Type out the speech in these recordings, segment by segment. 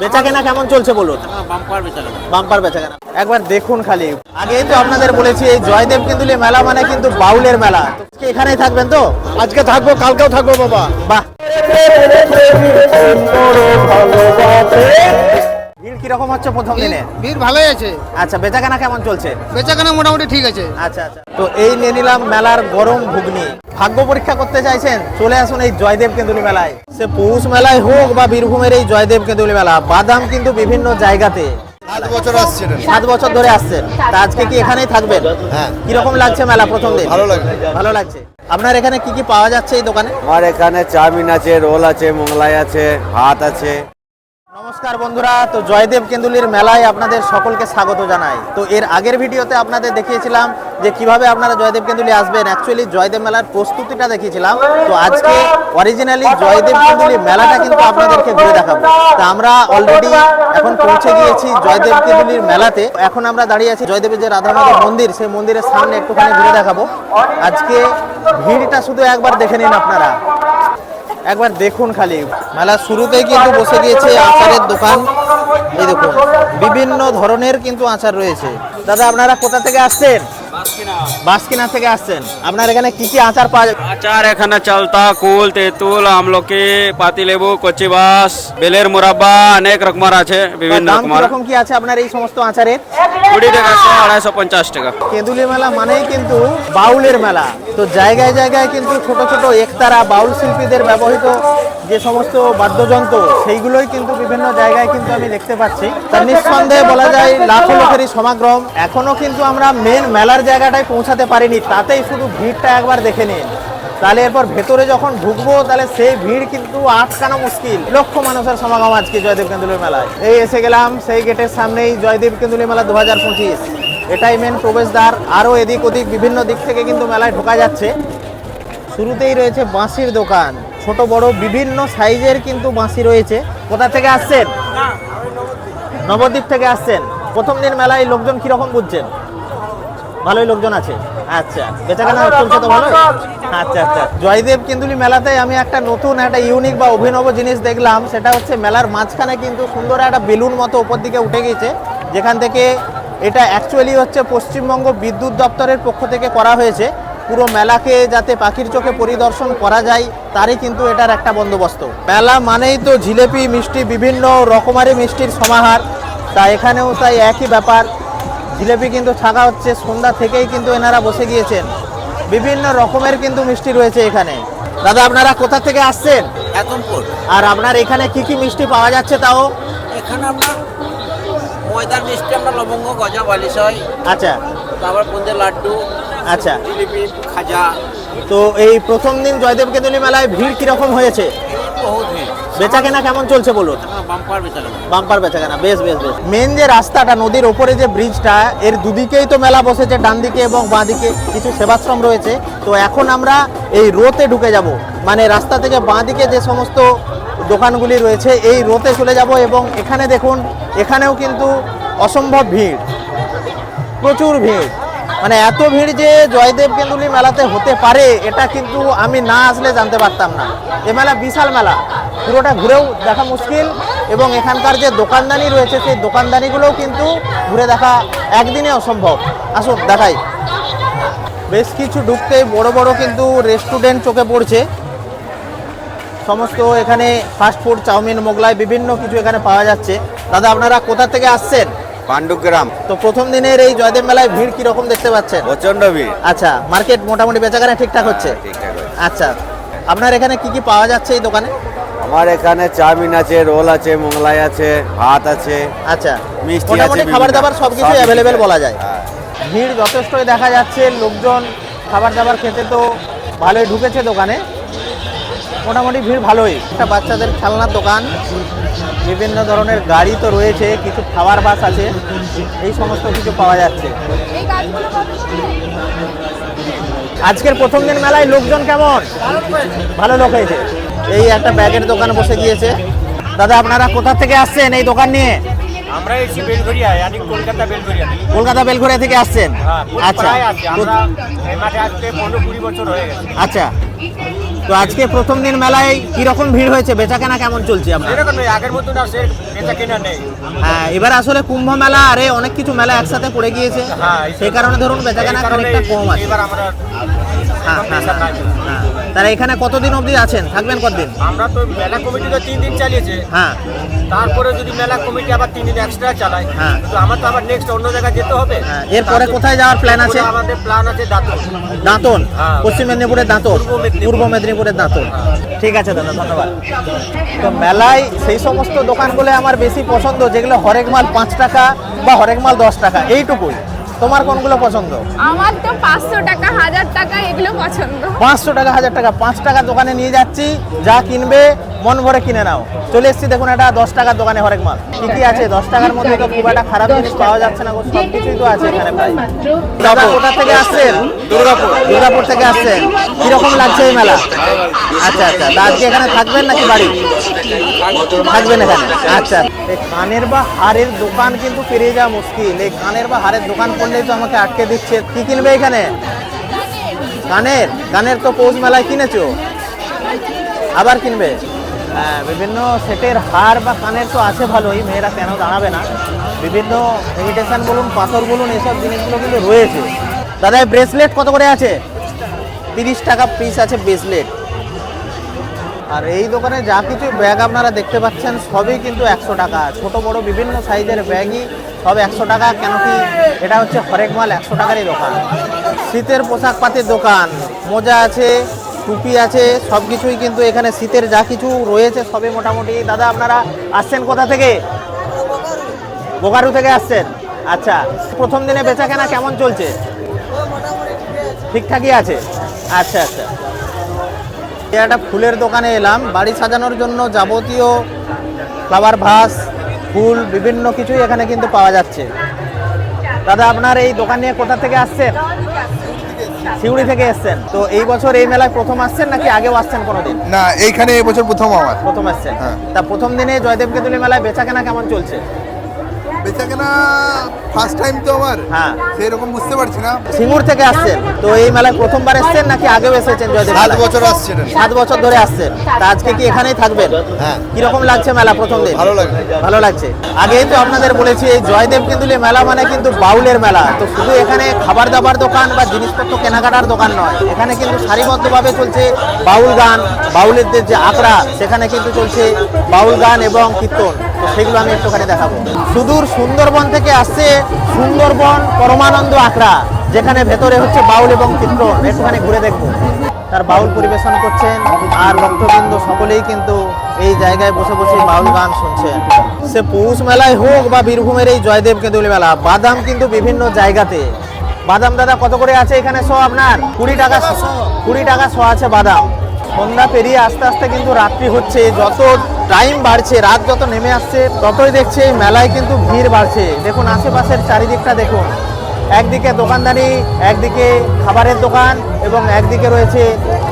বেচা কেনা কেমন চলছে বলুন বাম্পার বেচা বাম্পার বেচা কেনা একবার দেখুন খালি আগেই তো আপনাদের বলেছি এই জয়দেব কেন্দুলি মেলা মানে কিন্তু বাউলের মেলা এখানে এখানেই থাকবেন তো আজকে থাকব কালকেও থাকব বাবা বাহ ভিড় কীরকম হচ্ছে প্রথম দিনে? ভিড় ভালোই আছে। আচ্ছা বেচা কেনা কেমন চলছে? বেচাকেনা মোটামুটি ঠিক আছে। আচ্ছা আচ্ছা। তো এই নিয়ে নিলাম মেলার গরম ঘুগনি। ভাগ্য পরীক্ষা করতে চাইছেন? চলে আসুন এই জয়দেব কেন্দুলি মেলায়। সে পৌষ মেলায় হোক বা বীরভূমের এই জয়দেব কেন্দুলি মেলা বাদাম কিন্তু বিভিন্ন জায়গাতে। সাত বছর আসছিলেন সাত বছর ধরে আসছেন তা আজকে কি এখানেই থাকবেন? হ্যাঁ। কীরকম লাগছে মেলা প্রথম দিন? ভালো লাগছে। ভালো লাগছে। আপনার এখানে কি কি পাওয়া যাচ্ছে এই দোকানে? আমার এখানে চাউমিন আছে রোল আছে মোগলাই আছে ভাত আছে। নমস্কার বন্ধুরা, তো জয়দেব কেন্দুলির মেলায় আপনাদের সকলকে স্বাগত জানাই। তো এর আগের ভিডিওতে আপনাদের দেখিয়েছিলাম যে কীভাবে আপনারা জয়দেব কেন্দুলি আসবেন। অ্যাকচুয়ালি জয়দেব মেলার প্রস্তুতিটা দেখিয়েছিলাম। তো আজকে অরিজিনালি জয়দেব কেন্দুলি মেলাটা কিন্তু আপনাদেরকে ঘুরে দেখাবো। তো আমরা অলরেডি এখন পৌঁছে গিয়েছি জয়দেব কেন্দুলির মেলাতে। এখন আমরা দাঁড়িয়ে আছি জয়দেবের যে রাধা মাধব মন্দির, সেই মন্দিরের সামনে একটুখানি ঘুরে দেখাবো। আজকে ভিড়টা শুধু একবার দেখে নিন আপনারা। একবার দেখুন খালি। মেলা শুরুতেই কিন্তু বসে গিয়েছে আচারের দোকান। এই দেখুন, বিভিন্ন ধরনের কিন্তু আচার রয়েছে। দাদা, আপনারা কোথা থেকে আসছেন? বাসকিনা থেকে আসছেন। আপনার এখানে কি কি আচার পাওয়া যায়? আচার এখানে চলতা কুল তেঁতুল আমলকি পাতিলেবু কচিবাস বেলের মুরাব্বা অনেক রকমের আছে বিভিন্ন রকমের। কীরকম কি আছে আপনার এই সমস্ত আচারের? কুড়ি টাকা আড়াইশো পঞ্চাশ টাকা। কেঁদুলি মেলা মানেই কিন্তু বাউলের মেলা। তো জায়গায় জায়গায় কিন্তু ছোট ছোট একতারা বাউল শিল্পীদের ব্যবহৃত যে সমস্ত বাদ্যযন্ত্র সেইগুলোই কিন্তু বিভিন্ন জায়গায় কিন্তু আমি দেখতে পাচ্ছি। তার নিঃসন্দেহে বলা যায় লাখো লোকেরই সমাগম। এখনও কিন্তু আমরা মেন মেলার জায়গাটায় পৌঁছাতে পারিনি, তাতেই শুধু ভিড়টা একবার দেখে নিন। তাহলে এরপর ভেতরে যখন ঢুকবো, তাহলে সেই ভিড় কিন্তু আটকানো মুশকিল। লক্ষ মানুষের সমাগম আজকে জয়দেব কেন্দুলি মেলায়। এই এসে গেলাম, সেই গেটের সামনেই জয়দেব কেন্দুলি মেলা দু হাজার পঁচিশ। এটাই মেন প্রবেশদ্বার। আরও এদিক ওদিক বিভিন্ন দিক থেকে কিন্তু মেলায় ঢোকা যাচ্ছে। শুরুতেই রয়েছে বাঁশির দোকান। ছোট, বড়, বিভিন্ন সাইজের কিন্তু বাঁশি রয়েছে। কোথা থেকে আসছেন? নবদ্বীপ থেকে আসছেন। প্রথম দিন মেলায় লোকজন কীরকম বুঝছেন? ভালোই লোকজন আছে। আচ্ছা বেচাকেনা চলছে তো ভালো? আচ্ছা আচ্ছা। জয়দেব কেন্দুলি মেলাতে আমি একটা নতুন একটা ইউনিক বা অভিনব জিনিস দেখলাম। সেটা হচ্ছে মেলার মাঝখানে কিন্তু সুন্দর একটা বেলুন মতো উপর দিকে উঠে গিয়েছে যেখান থেকে এটা অ্যাকচুয়ালি হচ্ছে পশ্চিমবঙ্গ বিদ্যুৎ দপ্তরের পক্ষ থেকে করা হয়েছে। পুরো মেলাকে যাতে পাখির চোখে পরিদর্শন করা যায় তারই কিন্তু এটার একটা বন্দোবস্ত। মেলা মানেই তো জিলেপি মিষ্টি বিভিন্ন রকমারি মিষ্টির সমাহার। তা এখানেও তাই একই ব্যাপার। জিলেপি কিন্তু থাকা হচ্ছে সন্ধ্যা থেকেই কিন্তু এনারা বসে গিয়েছেন। বিভিন্ন রকমের কিন্তু মিষ্টি রয়েছে এখানে। দাদা আপনারা কোথা থেকে আসছেন? একমপুর আর আপনার এখানে কি কি মিষ্টি পাওয়া যাচ্ছে তাও? এখানে আমরা ময়দার মিষ্টি আমরা লবঙ্গ গজা বালিশয় আচ্ছা। তারপর বুন্দের লাড্ডু আচ্ছা। জিলিপি খাজা। তো এই প্রথম দিন জয়দেব কেতুলি মেলায় ভিড় কীরকম হয়েছে? বেচা কেনা কেমন চলছে বলুন? বাম্পার বেচা গেল বাম্পার বেচা কেনা বেশ বেশ বেশ। মেন যে রাস্তাটা নদীর ওপরে যে ব্রিজটা এর দুদিকেই তো মেলা বসেছে ডান দিকে এবং বাঁ দিকে কিছু সেবাশ্রম রয়েছে। তো এখন আমরা এই রোতে ঢুকে যাব। মানে রাস্তা থেকে বাঁ দিকে যে সমস্ত দোকানগুলি রয়েছে এই রোতে চলে যাব এবং এখানে দেখুন এখানেও কিন্তু অসম্ভব ভিড়। প্রচুর ভিড়। মানে এত ভিড় যে জয়দেব কেন্দুলি মেলাতে হতে পারে, এটা কিন্তু আমি না আসলে জানতে পারতাম না। এ মেলা বিশাল মেলা। পুরোটা ঘুরেও দেখা মুশকিল এবং এখানকার যে দোকানদানি রয়েছে, সেই দোকানদানিগুলোও কিন্তু ঘুরে দেখা একদিনে অসম্ভব। আসুন, দেখাই। বেশ কিছু ঢুকতেই বড় বড় কিন্তু রেস্টুরেন্ট চোখে পড়ছে। সমস্ত এখানে ফাস্ট ফুড চাউমিন, মোগলাই, বিভিন্ন কিছু এখানে পাওয়া যাচ্ছে। দাদা, আপনারা কোথা থেকে আসছেন? পাণ্ডুগ্রাম। তো প্রথম দিনের এই জয়দেব মেলায় ভিড় কীরকম দেখতে পাচ্ছেন? প্রচণ্ড ভিড়। আচ্ছা মার্কেট মোটামুটি বেচাকেনা ঠিকঠাক হচ্ছে? ঠিকঠাক আছে। আচ্ছা আপনার এখানে কি কি পাওয়া যাচ্ছে এই দোকানে? আমার এখানে চাউমিন আছে রোল আছে মোগলাই আছে ভাত আছে আচ্ছা মিষ্টি মোটামুটি আছে খাবার দাবার সব কিছু সব অ্যাভেলেবেল বলা যায়। হ্যাঁ। ভিড় যথেষ্টই দেখা যাচ্ছে লোকজন খাবার দাবার খেতে তো ভালোই ঢুকেছে দোকানে। মোটামুটি ভিড় ভালোই। একটা বাচ্চাদের খেলনার দোকান। বিভিন্ন ধরনের গাড়ি তো রয়েছে কিছু খাবার বাস আছে এই সমস্ত কিছু পাওয়া যাচ্ছে। আজকের প্রথম দিন মেলায় লোকজন কেমন? ভালো লোক হয়েছে। এই একটা ব্যাগের দোকান বসে গিয়েছে। দাদা আপনারা কোথা থেকে আসছেন এই দোকান নিয়ে? আমরা এসি বেলঘরিয়া yani কলকাতা বেলঘরিয়া থেকে। কলকাতা বেলঘরিয়া থেকে আসছেন? হ্যাঁ আচ্ছা। প্রায় আমরা এই মাঠে আসতে পনেরো কুড়ি বছর হয়ে গেছে। আচ্ছা। তো আজকে প্রথম দিন মেলায় কীরকম ভিড় হয়েছে? বেচা কেনা কেমন চলছে আপনার এরকম নেই আগের মতো না সে বেচা কেনা নেই। হ্যাঁ এবার আসলে কুম্ভ মেলা আরে অনেক কিছু মেলা একসাথে পড়ে গিয়েছে। হ্যাঁ, সেই কারণে ধরুন বেচা কেনা খানিকটা কম আছে। এবার আমরা হ্যাঁ হ্যাঁ হ্যাঁ, হ্যাঁ। তারা এখানে কতদিন অবধি আছেন? থাকবেন কতদিন? আমরা তো মেলা কমিটি তো তিন দিন চালিয়েছে। হ্যাঁ। তারপরে যদি মেলা কমিটি আবার তিন দিন এক্সট্রা চালায় হ্যাঁ। তো আমার তো আবার নেক্সট অন্য জায়গায় যেতে হবে। হ্যাঁ, এরপরে কোথায় যাওয়ার প্ল্যান আছে? আমাদের প্ল্যান আছে দাঁতন। দাঁতন? হ্যাঁ। পশ্চিম মেদিনীপুরের দাঁতন? পূর্ব পূর্ব মেদিনীপুরের দাঁতন। ঠিক আছে দাদা ধন্যবাদ। তো মেলায় সেই সমস্ত দোকানগুলো আমার বেশি পছন্দ যেগুলো হরেক মাল পাঁচ টাকা বা হরেক মাল দশ টাকা এইটুকুই। তোমার কোনগুলো পছন্দ? আমার তো পাঁচশো টাকা হাজার টাকা এগুলো পছন্দ। পাঁচশো টাকা হাজার টাকা। পাঁচ টাকা দোকানে নিয়ে যাচ্ছি যা কিনবে মন ভরে কিনে নাও। চলে এসেছি দেখুন এটা দশ টাকার দোকানে হরেক মাল। কি কি আছে? দশ টাকার মধ্যে তো খুব একটা খারাপ জিনিস পাওয়া যাচ্ছে না সব কিছুই তো আছে এখানে প্রায়। দাদা কোথা থেকে আসছেন? দুর্গাপুর। দুর্গাপুর থেকে আসছেন। কীরকম লাগছে এই মেলা? আচ্ছা আচ্ছা। তা আজকে এখানে থাকবেন নাকি বাড়ি? থাকবেন এখানে। আচ্ছা। এই কানের বা হারের দোকান কিন্তু পেরিয়ে যাওয়া মুশকিল। এই কানের বা হারের দোকান করলেই তো আমাকে আটকে দিচ্ছে। কি কিনবে এখানে? কানের? কানের তো পৌষ মেলায় কিনেছো? আবার কিনবে? বিভিন্ন সেটের হার বা কানের তো আছে ভালোই, মেয়েরা কেন দাঁড়াবে না? বিভিন্ন ইমিটেশন বলুন, পাথর বলুন, এসব জিনিসগুলো কিন্তু রয়েছে। দাদা ব্রেসলেট কত করে আছে? তিরিশ টাকা পিস আছে ব্রেসলেট আর এই দোকানে যা কিছু ব্যাগ আপনারা দেখতে পাচ্ছেন, সবই কিন্তু একশো টাকা। ছোট, বড়, বিভিন্ন সাইজের ব্যাগই সব একশো টাকা কেন কি এটা হচ্ছে হরেক মাল একশো টাকারই দোকান। শীতের পোশাক পাতির দোকান। মোজা আছে টুপি আছে, সব কিছুই কিন্তু এখানে শীতের যা কিছু রয়েছে, সবই মোটামুটি। দাদা, আপনারা আসছেন কোথা থেকে? বোকারু থেকে আসছেন? আচ্ছা প্রথম দিনে বেচা কেনা কেমন চলছে? ঠিকঠাকই আছে? আচ্ছা আচ্ছা। একটা ফুলের দোকানে এলাম, বাড়ি সাজানোর জন্য যাবতীয় ফ্লাওয়ার ভাস ফুল, বিভিন্ন কিছুই এখানে কিন্তু পাওয়া যাচ্ছে। দাদা, আপনার এই দোকান নিয়ে কোথা থেকে আসছেন? সিউড়ি থেকে এসছেন। তো এই বছর এই মেলায় প্রথম আসছেন নাকি আগেও আসছেন কোনোদিন? না এইখানে এবছর প্রথম আমার। প্রথম আসছেন। হ্যাঁ। তা প্রথম দিনে জয়দেব কেতুলি মেলায় বেচা কেনা কেমন চলছে? বেচা কেনা ফার্স্ট টাইম তো আমার। হ্যাঁ। সেই বুঝতে পারছি না। সিঙ্গুর থেকে আসছেন। তো এই মেলায় প্রথমবার এসছেন নাকি আগেও এসেছেন জয়দেব সাত বছর আসছে এটা। সাত বছর ধরে আসছেন। তা আজকে কি এখানেই থাকবেন? হ্যাঁ। কীরকম লাগছে মেলা প্রথম দিন? ভালো লাগছে। ভালো লাগছে। আগেই তো আপনাদের বলেছি এই জয়দেব কেন্দ্রীয় মেলা মানে কিন্তু বাউলের মেলা। তো শুধু এখানে খাবার দাবার দোকান বা জিনিসপত্র কেনাকাটার দোকান নয় এখানে কিন্তু সারিবদ্ধভাবে চলছে বাউল গান বাউলেরদের যে আখড়া সেখানে কিন্তু চলছে বাউল গান এবং কীর্তন। সেগুলো আমি একটুখানি দেখাবো। সুদূর সুন্দরবন থেকে আসছে সুন্দরবন পরমানন্দ আখড়া, যেখানে ভেতরে হচ্ছে বাউল এবং কীর্তন একটুখানি ঘুরে দেখব। তার বাউল পরিবেশন করছেন আর ভক্তবৃন্দ সকলেই কিন্তু এই জায়গায় বসে বসে বাউল গান শুনছেন। সে পৌষ মেলায় হোক বা বীরভূমের এই জয়দেব কেঁদুলি মেলা, বাদাম কিন্তু বিভিন্ন জায়গাতে। বাদাম দাদা কত করে আছে এখানে শো আপনার? কুড়ি টাকা কুড়ি টাকা শো আছে বাদাম। সন্ধ্যা পেরিয়ে আস্তে আস্তে কিন্তু রাত্রি হচ্ছে, যত টাইম বাড়ছে, রাত যত নেমে আসছে, ততই দেখছে এই মেলায় কিন্তু ভিড় বাড়ছে। দেখুন, আশেপাশের চারিদিকটা দেখুন। একদিকে দোকানদারি, একদিকে খাবারের দোকান এবং একদিকে রয়েছে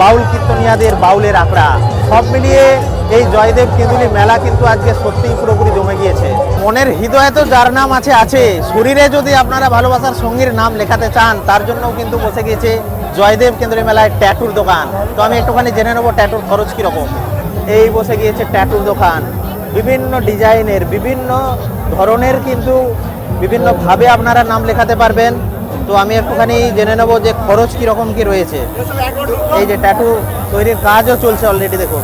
বাউল কীর্তনিয়াদের বাউলের আখড়া। সব মিলিয়ে এই জয়দেব কেঁদুলি মেলা কিন্তু আজকে সত্যিই পুরোপুরি জমে গিয়েছে। মনের হৃদয়ে তো যার নাম আছে আছে। শরীরে যদি আপনারা ভালোবাসার সঙ্গীর নাম লেখাতে চান, তার জন্যও কিন্তু বসে গিয়েছে জয়দেব কেন্দ্রী মেলায় ট্যাটুর দোকান। তো আমি একটুখানি জেনে নেব ট্যাটুর খরচ কীরকম। এই বসে গিয়েছে ট্যাটুর দোকান। বিভিন্ন ডিজাইনের, বিভিন্ন ধরনের কিন্তু বিভিন্নভাবে আপনারা নাম লেখাতে পারবেন। তো আমি একটুখানি জেনে নেব যে খরচ কীরকম কি রয়েছে। এই যে ট্যাটু তৈরির কাজও চলছে অলরেডি দেখুন।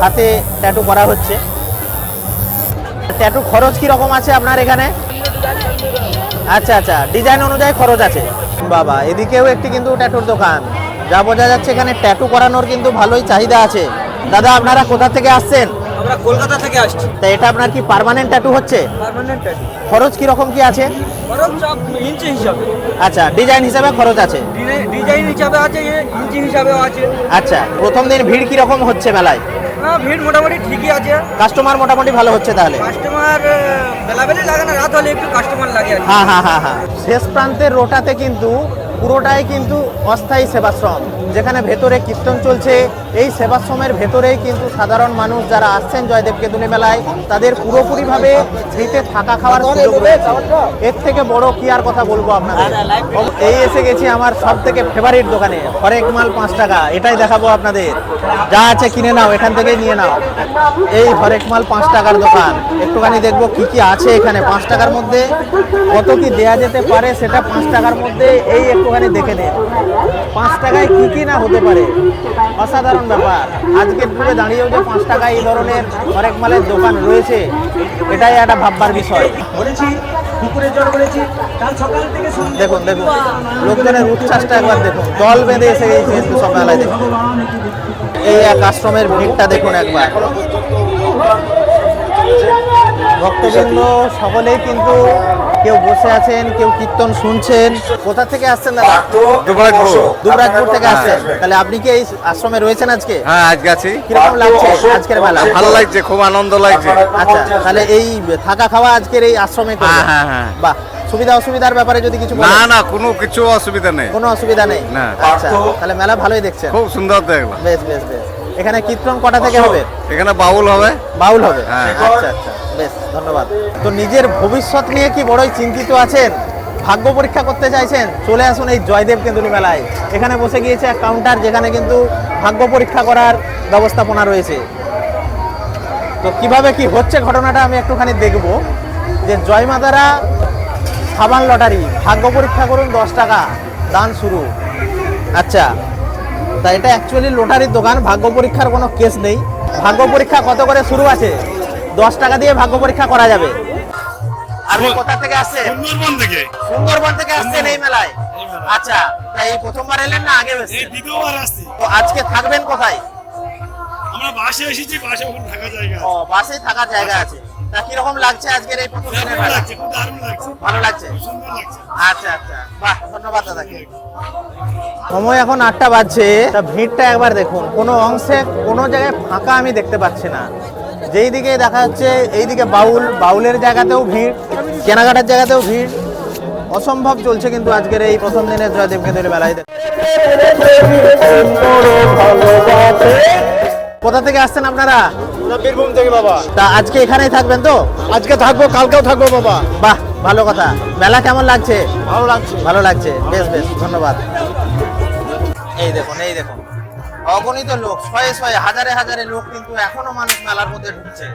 হাতে ট্যাটু করা হচ্ছে। ট্যাটু খরচ কীরকম আছে আপনার এখানে? আচ্ছা আচ্ছা। ডিজাইন অনুযায়ী খরচ আছে। বাবা এদিকেও একটি কিন্তু ট্যাটুর দোকান। যা বোঝা যাচ্ছে এখানে ট্যাটু করানোর কিন্তু ভালোই চাহিদা আছে। দাদা আপনারা কোথা থেকে আসছেন? আমরা কলকাতা থেকে আসছি। তা এটা আপনার কি পার্মানেন্ট ট্যাটু হচ্ছে? পার্মানেন্ট খরচ কীরকম কি আছে? খরচ ইঞ্চি হিসাবে। আচ্ছা ডিজাইন হিসাবে খরচ আছে? ডিজাইন হিসাবে আছে ইঞ্চি হিসাবেও আছে। আচ্ছা প্রথম দিন ভিড় কীরকম হচ্ছে মেলায়? না ভিড় মোটামুটি ঠিকই আছে। কাস্টমার মোটামুটি ভালো হচ্ছে তাহলে? কাস্টমার বেলাবেলি লাগে না রাত হলে একটু কাস্টমার লাগে হ্যাঁ হ্যাঁ হ্যাঁ হ্যাঁ। শেষ প্রান্তের রোটাতে কিন্তু পুরোটাই কিন্তু অস্থায়ী সেবাশ্রম, যেখানে ভেতরে কীর্তন চলছে। এই সেবাশ্রমের ভেতরেই কিন্তু সাধারণ মানুষ যারা আসছেন জয়দেব কেতুনি মেলায়, তাদের পুরোপুরিভাবে ফ্রিতে থাকা খাওয়ার সুযোগ রয়েছে। এর থেকে বড় কি আর কথা বলব আপনাদের? এই এসে গেছি আমার সব থেকে ফেভারিট দোকানে, হরেক মাল পাঁচ টাকা, এটাই দেখাবো আপনাদের। যা আছে কিনে নাও, এখান থেকেই নিয়ে নাও। এই হরেক মাল পাঁচ টাকার দোকান, একটুখানি দেখব কি কি আছে এখানে। পাঁচ টাকার মধ্যে কত কি দেয়া যেতে পারে সেটা পাঁচ টাকার মধ্যে, এই একটুখানি দেখে নিন পাঁচ টাকায় কি কি না হতে পারে? অসাধারণ ব্যাপার। আজকের যুগে দাঁড়িয়েও যে পাঁচ টাকায় এই ধরনের হরেক মালের দোকান রয়েছে এটাই একটা ভাববার বিষয়। দেখুন দেখুন। লোকজনের উচ্ছ্বাসটা একবার দেখুন। দল বেঁধে এসে গেছে কিন্তু সকালে দেখুন। এই এক আশ্রমের ভিড়টা দেখুন একবার। ভক্তবৃন্দ সকলেই কিন্তু কেউ বসে আছেন কেউ কীর্তন শুনছেন। কোথা থেকে আসছেন দাদা? দুবরাজপুর। থেকে আসছেন। তাহলে আপনি কি এই আশ্রমে রয়েছেন আজকে? হ্যাঁ আজকে আছি। কীরকম লাগছে আজকের মেলা? ভালো লাগছে খুব আনন্দ লাগছে। আচ্ছা তাহলে এই থাকা খাওয়া আজকের এই আশ্রমে? হ্যাঁ, হ্যাঁ, হ্যাঁ। বাহ সুবিধা অসুবিধার ব্যাপারে যদি কিছু না না কোনো কিছু অসুবিধা নেই। কোনো অসুবিধা নেই। না। আচ্ছা তাহলে মেলা ভালোই দেখছেন। খুব সুন্দর দেখলাম বেশ বেশ বেশ। এখানে কীর্তন কটা থেকে হবে? এখানে বাউল হবে। বাউল হবে? হ্যাঁ। আচ্ছা আচ্ছা বেশ ধন্যবাদ। তো নিজের ভবিষ্যৎ নিয়ে কি বড়ই চিন্তিত আছেন? ভাগ্য পরীক্ষা করতে চাইছেন? চলে আসুন এই জয়দেব কেন্দুলি মেলায়। এখানে বসে গিয়েছে এক কাউন্টার যেখানে কিন্তু ভাগ্য পরীক্ষা করার ব্যবস্থাপনা রয়েছে। তো কীভাবে কি হচ্ছে ঘটনাটা আমি একটুখানি দেখব। যে জয়মাতারা সাবান লটারি ভাগ্য পরীক্ষা করুন দশ টাকা দান শুরু। আচ্ছা তা এটা অ্যাকচুয়ালি লটারির দোকান ভাগ্য পরীক্ষার কোনো কেস নেই। ভাগ্য পরীক্ষা কত করে শুরু আছে? দশ টাকা দিয়ে ভাগ্য পরীক্ষা করা যাবে। আপনি কোথা থেকে আসছেন সুন্দরবন থেকে। সুন্দরবন থেকে আসছেন এই মেলায়? আচ্ছা তা এই প্রথমবার এলেন না আগে এই দ্বিতীয়বার আসছি। তো আজকে থাকবেন কোথায়? আমরা বাসে এসেছি বাসে থাকা জায়গা ও বাসে থাকার জায়গা আছে। তা কীরকম লাগছে আজকের এই প্রথম দিনের ভালো লাগছে আচ্ছা আচ্ছা বাহ ধন্যবাদ দাদাকে সময় এখন আটটা বাজছে তা ভিড়টা একবার দেখুন কোনো অংশে কোনো জায়গায় ফাঁকা আমি দেখতে পাচ্ছি না যেই দিকে দেখা যাচ্ছে এইদিকে বাউল বাউলের জায়গাতেও ভিড় কেনাকাটার জায়গাতেও ভিড় অসম্ভব চলছে কিন্তু আজকের এই প্রথম দিনের জয়দেব কেন্দ্রের মেলায় কোথা থেকে আসছেন আপনারা? বীরভূম থেকে বাবা। তা আজকে এখানেই থাকবেন তো? আজকে থাকব কালকেও থাকব বাবা। বাহ ভালো কথা। মেলা কেমন লাগছে? ভালো লাগছে। ভালো লাগছে। বেশ বেশ ধন্যবাদ। এই দেখুন এই দেখুন। অগণিত লোক শয়ে শয়ে হাজারে হাজারে লোক কিন্তু এখনও মানুষ মেলার মধ্যে ঢুকছে।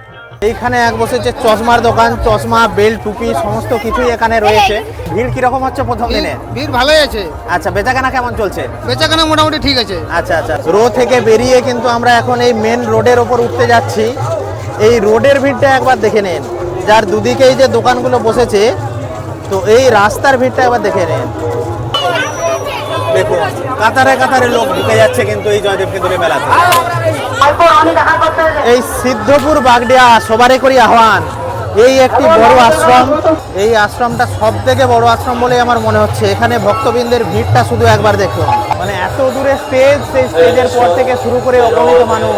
এইখানে এক বসেছে চশমার দোকান চশমা বেল্ট টুপি সমস্ত কিছুই এখানে রয়েছে। ভিড় কীরকম হচ্ছে প্রথম দিনে? ভিড় ভালোই আছে। আচ্ছা বেচাকেনা কেমন চলছে? বেচাকেনা মোটামুটি ঠিক আছে। আচ্ছা আচ্ছা। রো থেকে বেরিয়ে কিন্তু আমরা এখন এই মেন রোডের ওপর উঠতে যাচ্ছি। এই রোডের ভিড়টা একবার দেখে নিন। যার দুদিকেই যে দোকানগুলো বসেছে তো এই রাস্তার ভিড়টা একবার দেখে নিন। দেখুন কাতারে কাতারে লোক ঢুকে যাচ্ছে কিন্তু এই জয়দেব কেন্দ্রের মেলাতে। এই সিদ্ধপুর বাগডিয়া সবারই করি আহ্বান। এই একটি বড় আশ্রম। এই আশ্রমটা সব থেকে বড় আশ্রম বলে আমার মনে হচ্ছে। এখানে ভক্তবৃন্দের ভিড়টা শুধু একবার দেখুন। মানে এত দূরে স্টেজ সেই স্টেজের পর থেকে শুরু করে অগণিত মানুষ।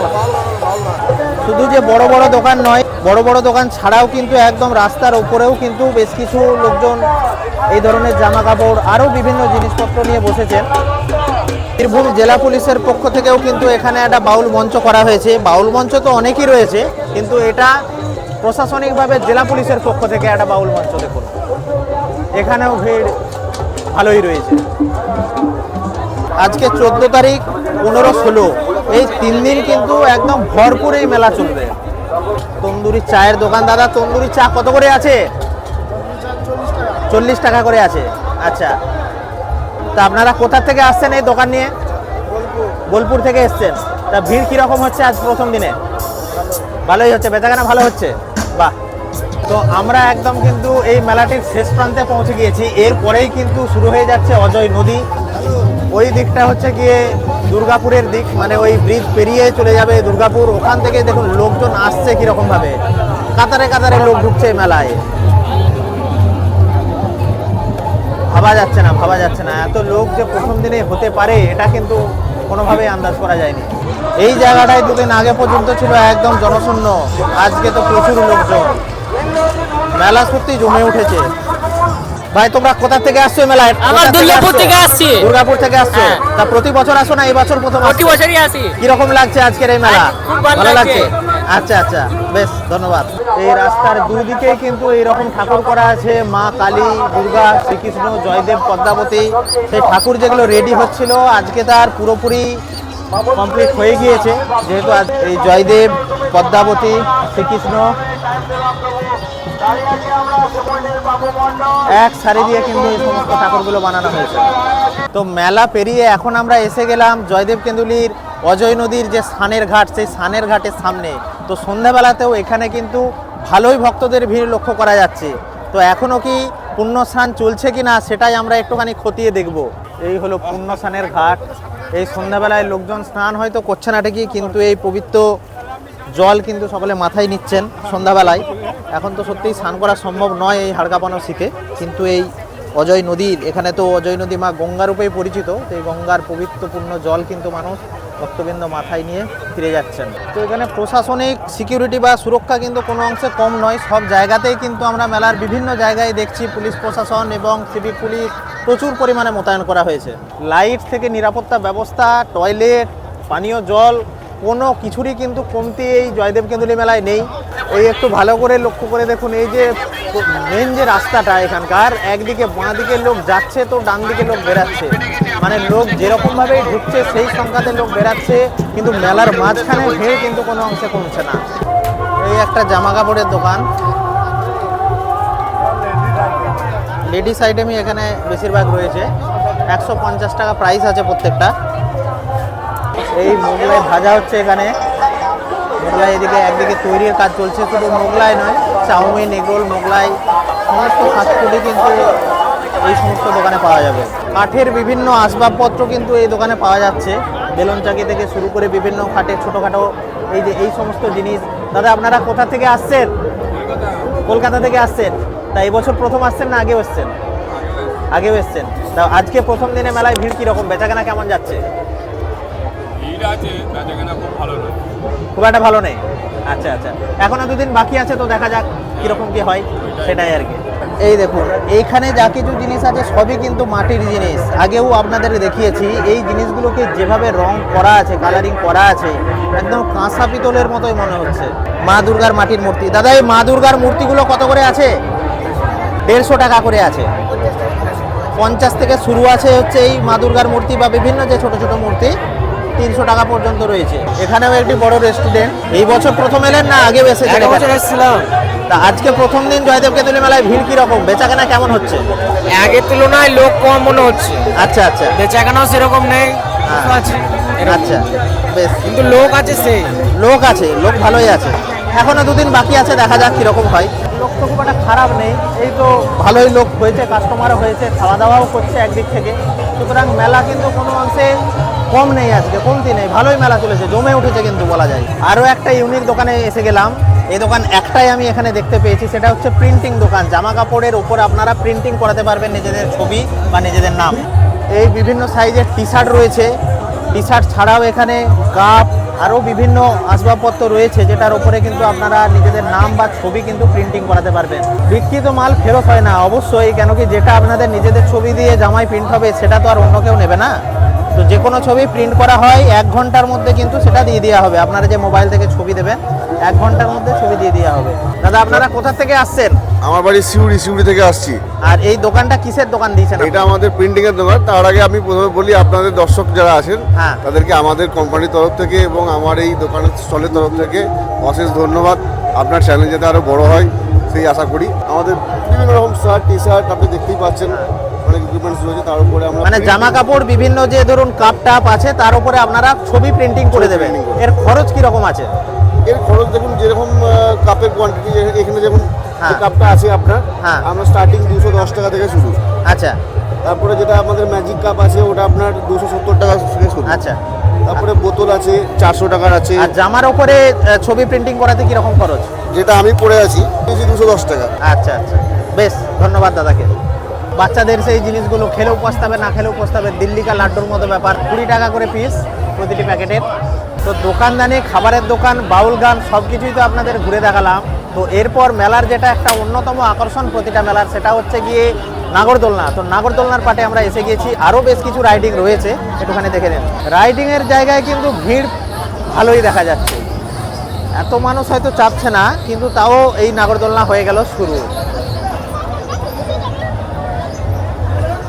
শুধু যে বড় বড় দোকান নয় বড় বড় দোকান ছাড়াও কিন্তু একদম রাস্তার উপরেও কিন্তু বেশ কিছু লোকজন এই ধরনের জামা কাপড় আরও বিভিন্ন জিনিসপত্র নিয়ে বসেছেন। বীরভূম জেলা পুলিশের পক্ষ থেকেও কিন্তু এখানে একটা বাউল মঞ্চ করা হয়েছে। বাউল মঞ্চ তো অনেকই রয়েছে, কিন্তু এটা প্রশাসনিকভাবে জেলা পুলিশের পক্ষ থেকে একটা বাউল মঞ্চ, দেখুন। এখানেও ভিড় ভালোই রয়েছে। আজকে চোদ্দ তারিখ, পনেরো ষোলো, এই তিন দিন কিন্তু একদম ভরপুর এই মেলা চলবে। তন্দুরি চায়ের দোকান, দাদা, তন্দুরি চা কত করে আছে? চল্লিশ টাকা। করে আছে। আচ্ছা তা আপনারা কোথা থেকে আসছেন এই দোকান নিয়ে? বোলপুর থেকে এসছেন। তা ভিড় কীরকম হচ্ছে আজ প্রথম দিনে? ভালোই হচ্ছে, বেচাকেনা ভালো হচ্ছে? বাহ। তো আমরা একদম কিন্তু এই মেলাটির শেষ প্রান্তে পৌঁছে গিয়েছি। এরপরেই কিন্তু শুরু হয়ে যাচ্ছে অজয় নদী। ওই দিকটা হচ্ছে গিয়ে দুর্গাপুরের দিক মানে ওই ব্রিজ পেরিয়ে চলে যাবে দুর্গাপুর। ওখান থেকে দেখুন লোকজন আসছে কীরকম ভাবে কাতারে কাতারে লোক ঢুকছে মেলায়। ভাবা যাচ্ছে না ভাবা যাচ্ছে না। এত লোক যে প্রথম দিনে হতে পারে এটা কিন্তু কোনোভাবেই আন্দাজ করা যায়নি। এই জায়গাটায় দুদিন আগে পর্যন্ত ছিল একদম জনশূন্য। আজকে তো প্রচুর লোকজন। মেলা সত্যি জমে উঠেছে। ভাই তোমরা কোথা থেকে আসছো মেলায়? আমার দুর্গাপুর থেকে আসছি। দুর্গাপুর থেকে আসছো? হ্যাঁ। তা প্রতি বছর আসো না? এই বছর প্রথম প্রতি বছরই আসি। কীরকম লাগছে আজকের এই মেলা? ভালো লাগছে। আচ্ছা আচ্ছা। বেশ, ধন্যবাদ। এই রাস্তার দুদিকেই কিন্তু এইরকম ঠাকুর করা আছে, মা কালী, দুর্গা, শ্রীকৃষ্ণ, জয়দেব, পদ্মাবতী। সেই ঠাকুর যেগুলো রেডি হচ্ছিল, আজকে তার পুরোপুরি কমপ্লিট হয়ে গিয়েছে। যেহেতু আজ এই জয়দেব, পদ্মাবতী, শ্রীকৃষ্ণ এক সারি দিয়ে কিন্তু এই সমস্ত ঠাকুরগুলো বানানো হয়েছে। তো মেলা পেরিয়ে এখন আমরা এসে গেলাম জয়দেব কেন্দুলির অজয় নদীর যে স্নানের ঘাট, সেই স্নানের ঘাটের সামনে। তো সন্ধ্যাবেলাতেও এখানে কিন্তু ভালোই ভক্তদের ভিড় লক্ষ্য করা যাচ্ছে। তো এখনও কি পুণ্য স্নান চলছে কি না সেটাই আমরা একটুখানি খতিয়ে দেখব। এই হলো পুণ্য স্নানের ঘাট। এই সন্ধ্যাবেলায় লোকজন স্নান হয়তো করছে না ঠিকই, কিন্তু এই পবিত্র জল কিন্তু সকলে মাথায় নিচ্ছেন সন্ধ্যাবেলায়। এখন তো সত্যিই স্নান করা সম্ভব নয় এই হাড়কাপানো শীতে কিন্তু এই অজয় নদীর, এখানে তো অজয় নদী মা গঙ্গা রূপেই পরিচিত। তো এই গঙ্গার পবিত্রপূর্ণ জল কিন্তু মানুষ ভক্তবৃন্দ মাথায় নিয়ে ফিরে যাচ্ছেন। তো এখানে প্রশাসনিক সিকিউরিটি বা সুরক্ষা কিন্তু কোনো অংশে কম নয়, সব জায়গাতেই কিন্তু আমরা মেলার বিভিন্ন জায়গায় দেখছি পুলিশ প্রশাসন এবং সিভিক পুলিশ প্রচুর পরিমাণে মোতায়েন করা হয়েছে। লাইট থেকে নিরাপত্তা ব্যবস্থা, টয়লেট, পানীয় জল কোনো কিছুরই কিন্তু কমতি এই জয়দেব কেন্দুলি মেলায় নেই। এই একটু ভালো করে লক্ষ্য করে দেখুন, এই যে মেন যে রাস্তাটা এখানকার, একদিকে বাঁ দিকে লোক যাচ্ছে তো ডান দিকে লোক বেরাচ্ছে মানে লোক যেরকম ভাবেই ঢুকছে, সেই সংখ্যাতে লোক বেরাচ্ছে কিন্তু মেলার মাঝখানে ভিড় কিন্তু কোনো অংশে কমছে না। এই একটা জামা কাপড়ের দোকান। লেডিস আইটেমই এখানে বেশিরভাগ রয়েছে। একশো পঞ্চাশ টাকা প্রাইস আছে প্রত্যেকটা। এই মোগলাই ভাজা হচ্ছে এখানে। মোগলাই এদিকে একদিকে তৈরির কাজ চলছে, শুধু মোগলাই নয়, চাউমিন এগোল মোগলাই, সমস্ত ফাস্টফুডই কিন্তু এই সমস্ত দোকানে পাওয়া যাবে। কাঠের বিভিন্ন আসবাবপত্র কিন্তু এই দোকানে পাওয়া যাচ্ছে। বেলুন চাকি থেকে শুরু করে বিভিন্ন কাঠের ছোটোখাটো এই যে এই সমস্ত জিনিস। দাদা, আপনারা কোথা থেকে আসছেন? কলকাতা থেকে আসছেন? তা এবছর প্রথম আসছেন না আগেও এসছেন? আগেও এসছেন। তা আজকে প্রথম দিনে মেলায় ভিড় কীরকম? বেচাকেনা কেমন যাচ্ছে? খুব একটা ভালো নেই? আচ্ছা আচ্ছা। এখনও দুদিন বাকি আছে, তো দেখা যাক কীরকম কি হয়, সেটাই আর কি। এই দেখুন, এইখানে যা কিছু জিনিস আছে, সবই কিন্তু মাটির জিনিস। আগেও আপনাদের দেখিয়েছি, এই জিনিসগুলোকে যেভাবে রং করা আছে কালারিং করা আছে, একদম কাঁসা পিতলের মতোই মনে হচ্ছে। মা দুর্গার মাটির মূর্তি। দাদা, এই মা দুর্গার মূর্তিগুলো কত করে আছে? দেড়শো টাকা করে আছে। পঞ্চাশ থেকে শুরু আছে হচ্ছে এই মা দুর্গার মূর্তি বা বিভিন্ন যে ছোট ছোট মূর্তি। তিনশো টাকা পর্যন্ত রয়েছে। এখানেও একটি বড় রেস্টুরেন্ট এই বছর প্রথম এলেন না? আগে এসেছেন তা আজকে প্রথম দিন জয়দেব কেতুলি মেলায় ভিড় কি রকম বেচাকেনা কেমন হচ্ছে? আগের তুলনায় লোক কম মনে হচ্ছে। আচ্ছা আচ্ছা। বেচাকেনাও সেরকম নেই। হ্যাঁ। আচ্ছা বেশ। কিন্তু লোক আছে সে। লোক আছে লোক ভালোই আছে। এখনও দুদিন বাকি আছে দেখা যাক কীরকম হয়। লোক তো খুব একটা খারাপ নেই। এই তো ভালোই লোক হয়েছে কাস্টমারও হয়েছে খাওয়া দাওয়াও করছে একদিক থেকে। সুতরাং মেলা কিন্তু কোনো অংশে কম নেই আজকে, কমতি নেই, ভালোই মেলা চলেছে, জমে উঠেছে কিন্তু বলা যায়। আরও একটা ইউনিক দোকানে এসে গেলাম। এই দোকান একটাই আমি এখানে দেখতে পেয়েছি, সেটা হচ্ছে প্রিন্টিং দোকান। জামা কাপড়ের উপর আপনারা প্রিন্টিং করাতে পারবেন নিজেদের ছবি বা নিজেদের নাম। এই বিভিন্ন সাইজের টি শার্ট রয়েছে। টি শার্ট ছাড়াও এখানে কাপ আরও বিভিন্ন আসবাবপত্র রয়েছে, যেটার উপরে কিন্তু আপনারা নিজেদের নাম বা ছবি কিন্তু প্রিন্টিং করাতে পারবেন। বিক্রিত মাল ফেরত হয় না, অবশ্যই কেন কি যেটা আপনাদের নিজেদের ছবি দিয়ে জামায় প্রিন্ট হবে, সেটা তো আর অন্য কেউ নেবে না। তো যে কোনো ছবি প্রিন্ট করা হয় এক ঘণ্টার মধ্যে কিন্তু সেটা দিয়ে দেওয়া হবে। আপনারা যে মোবাইল থেকে ছবি দেবেন এক ঘণ্টার মধ্যে ছবি দিয়ে দেওয়া হবে। দাদা আপনারা কোথা থেকে আসছেন? আমার বাড়ি সিউড়ি সিউড়ি থেকে আসছি। আর এই দোকানটা কিসের দোকান দিয়েছেন এটা আমাদের প্রিন্টিং এর দোকান। তার আগে আমি প্রথমে বলি আপনাদের দর্শক যারা আছেন হ্যাঁ। তাদেরকে আমাদের কোম্পানির তরফ থেকে এবং আমার এই দোকানের স্টলের তরফ থেকে অশেষ ধন্যবাদ। আপনার চ্যানেল যাতে আরও বড় হয় সেই আশা করি। আমাদের বিভিন্ন রকম শার্ট টি শার্ট আপনি দেখতেই পাচ্ছেন। অনেক ইকুইপমেন্টস রয়েছে তার উপরে আমরা মানে জামা কাপড় বিভিন্ন যে ধরুন কাপ টাপ আছে তার উপরে আপনারা ছবি প্রিন্টিং করে দেবেন। এর খরচ কি রকম আছে এর খরচ দেখুন যেরকম কাপের কোয়ান্টিটি এখানে যেমন হ্যাঁ। কাপটা আছে আপনার হ্যাঁ। আমরা স্টার্টিং দুশো দশ টাকা থেকে শুরু। আচ্ছা। তারপরে যেটা আমাদের ম্যাজিক কাপ আছে ওটা আপনার দুশো সত্তর টাকা থেকে শুরু। আচ্ছা। তারপরে বোতল আছে চারশো টাকার আছে। আর জামার উপরে আহ, ছবি প্রিন্টিং করাতে কি রকম খরচ? যেটা আমি পরে আছি দুশো দশ টাকা। আচ্ছা আচ্ছা। বেশ ধন্যবাদ দাদাকে। বাচ্চাদের সেই জিনিসগুলো খেলেও পস্তাবে, না খেলেও পস্তাবে, দিল্লিকা লাড্ডুর মতো ব্যাপার। কুড়ি টাকা করে পিস প্রতিটি প্যাকেটের। তো দোকানদানি, খাবারের দোকান, বাউল গান সব কিছুই তো আপনাদের ঘুরে দেখালাম। তো এরপর মেলার যেটা একটা অন্যতম আকর্ষণ প্রতিটা মেলার, সেটা হচ্ছে গিয়ে নাগরদোলনা। তো নাগরদোলনার পাটে আমরা এসে গিয়েছি। আরও বেশ কিছু রাইডিং রয়েছে, একটুখানি দেখে নিন। রাইডিংয়ের জায়গায় কিন্তু ভিড় ভালোই দেখা যাচ্ছে। এত মানুষ হয়তো চাপছে না, কিন্তু তাও এই নাগরদোলনা হয়ে গেল শুরু।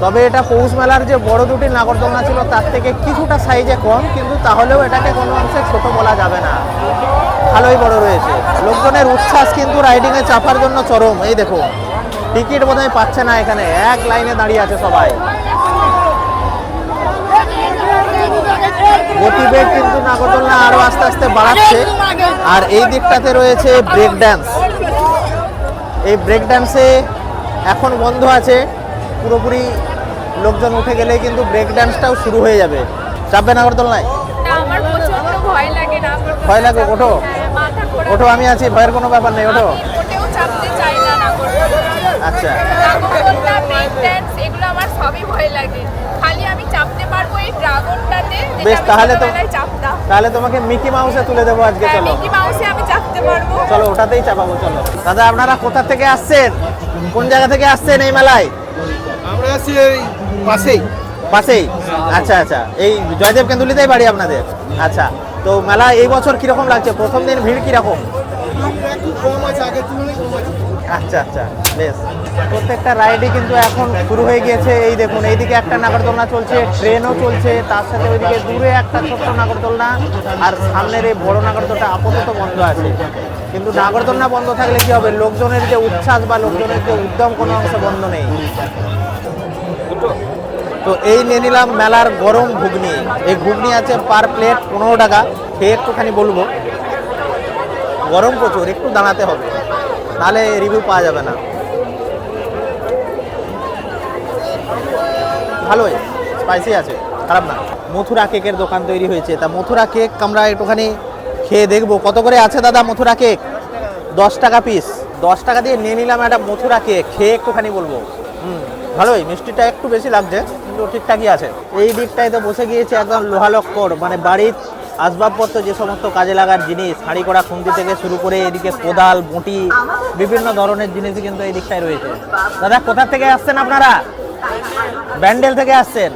তবে এটা পৌষ মেলার যে বড় দুটি নাগরদোলনা ছিল, তার থেকে কিছুটা সাইজে কম, কিন্তু তাহলেও এটাকে কোনো অংশে ছোট বলা যাবে না। ভালোই বড় রয়েছে। লোকজনের উচ্ছ্বাস কিন্তু রাইডিংয়ে চাপার জন্য চরম। এই দেখো টিকিট বোধহয় পাচ্ছে না এখানে। এক লাইনে দাঁড়িয়ে আছে সবাই। গতিবেগ কিন্তু নাগরদোলনা আরও আস্তে আস্তে বাড়াচ্ছে। আর এই দিকটাতে রয়েছে ব্রেক ড্যান্স এই ব্রেক ড্যান্সে এখন বন্ধ আছে। পুরোপুরি লোকজন উঠে গেলে কিন্তু ব্রেক ড্যান্সটাও শুরু হয়ে যাবে। চাপবে না আমার প্রচণ্ড ভয় লাগে ওঠো। হ্যাঁ, ওঠো আমি আছি ভয়ের কোনো ব্যাপার নেই ওঠো। আচ্ছা। নাগরদোলনা ব্রেক ড্যান্স এগুলো আমার সবই ভয় লাগে। খালি আমি চাপতে পারব এই ড্রাগনটাতে বেশ, তাহলে তো- তাহলে তোমাকে মিকি মাউসে তুলে দেবো আজকে হ্যাঁ চলো। মিকি মাউসে আমি চাপতে পারব। চলো ওটাতেই চাপাবো চলো। দাদা আপনারা কোথা থেকে আসছেন? কোন জায়গা থেকে আসছেন এই মেলায়? এই পাশেই। পাশেই? আচ্ছা আচ্ছা। এই জয়দেব কেন্দুলিতেই বাড়ি আপনাদের? আচ্ছা। তো মেলা এই বছর কীরকম লাগছে? প্রথম দিন ভিড় কীরকম? আচ্ছা আচ্ছা। বেশ। প্রত্যেকটা রাইডই কিন্তু এখন শুরু হয়ে গিয়েছে। এই দেখুন এইদিকে একটা নাগরদোলনা চলছে ট্রেনও চলছে তার সাথে ওইদিকে দূরে একটা ছোট্ট নাগরদোলনা আর সামনের এই বড় নাগরদোলটা আপাতত বন্ধ আছে। কিন্তু নাগরদোলনা বন্ধ থাকলে কি হবে? লোকজনের যে উচ্ছ্বাস বা লোকজনের যে উদ্যম কোনো অংশে বন্ধ নেই। তো? এই নিয়ে নিলাম মেলার গরম ঘুগনি। এই ঘুগনি আছে পার প্লেট পনেরো টাকা। খেয়ে একটুখানি বলব। গরম প্রচুর, একটু দাঁড়াতে হবে। নাহলে রিভিউ পাওয়া যাবে না। ভালোই স্পাইসি আছে, খারাপ না। মথুরা কেকের দোকান তৈরি হয়েছে। তা মথুরা কেক আমরা একটুখানি খেয়ে দেখব। কত করে আছে দাদা মথুরা কেক দশ টাকা পিস দশ টাকা দিয়ে নিয়ে নিলাম একটা মথুরা কেক খেয়ে একটুখানি বলব। হুম। ভালোই, মিষ্টিটা একটু বেশি লাগছে, কিন্তু ঠিকঠাকই আছে। এই দিকটায় তো বসে গিয়েছে একদম লোহালক্কর মানে বাড়ির আসবাবপত্র যে সমস্ত কাজে লাগার জিনিস, হাঁড়ি করা খুন্তি থেকে শুরু করে এদিকে কোদাল বটি বিভিন্ন ধরনের জিনিসই কিন্তু এই দিকটায় রয়েছে। দাদা, কোথা থেকে আসছেন আপনারা? ব্যান্ডেল থেকে আসছেন?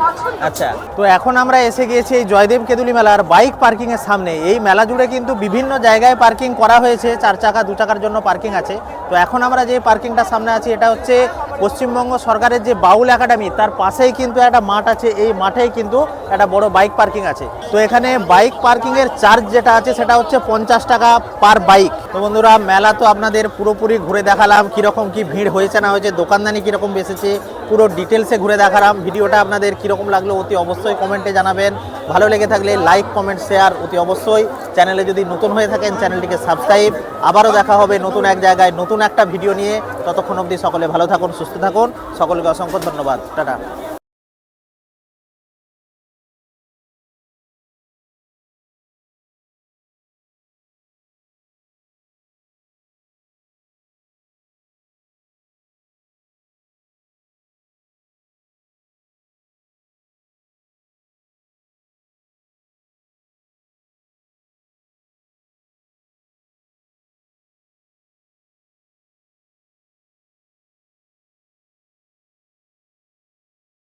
আচ্ছা তো এখন আমরা এসে গিয়েছি এই জয়দেব কেদুলি মেলার বাইক পার্কিং এর সামনে। এই মেলা জুড়ে কিন্তু বিভিন্ন জায়গায় পার্কিং করা হয়েছে, চার চাকা, দু চাকার জন্য পার্কিং আছে। তো এখন আমরা যে পার্কিংটার সামনে আছি, এটা হচ্ছে পশ্চিমবঙ্গ সরকারের যে বাউল একাডেমি, তার পাশেই কিন্তু একটা মাঠ আছে, এই মাঠেই কিন্তু একটা বড় বাইক পার্কিং আছে। তো এখানে বাইক পার্কিং এর চার্জ যেটা আছে, সেটা হচ্ছে পঞ্চাশ টাকা পার বাইক। তো বন্ধুরা, মেলা তো আপনাদের পুরোপুরি ঘুরে দেখালাম, কীরকম কি ভিড় হয়েছে না হয়েছে, দোকানদানি কীরকম বেসেছে, পুরো ডিটেলসে ঘুরে দেখালাম। ভিডিওটা আপনাদের কীরকম লাগল অতি অবশ্যই কমেন্টে জানাবেন। ভালো লেগে থাকলে লাইক কমেন্ট শেয়ার অতি অবশ্যই। চ্যানেলে যদি নতুন হয়ে থাকেন, চ্যানেলটিকে সাবস্ক্রাইব। আবারও দেখা হবে নতুন এক জায়গায় নতুন একটা ভিডিও নিয়ে। ততক্ষণ অবধি সকলে ভালো থাকুন, সুস্থ থাকুন। সকলকে অসংখ্য ধন্যবাদ। টাটা।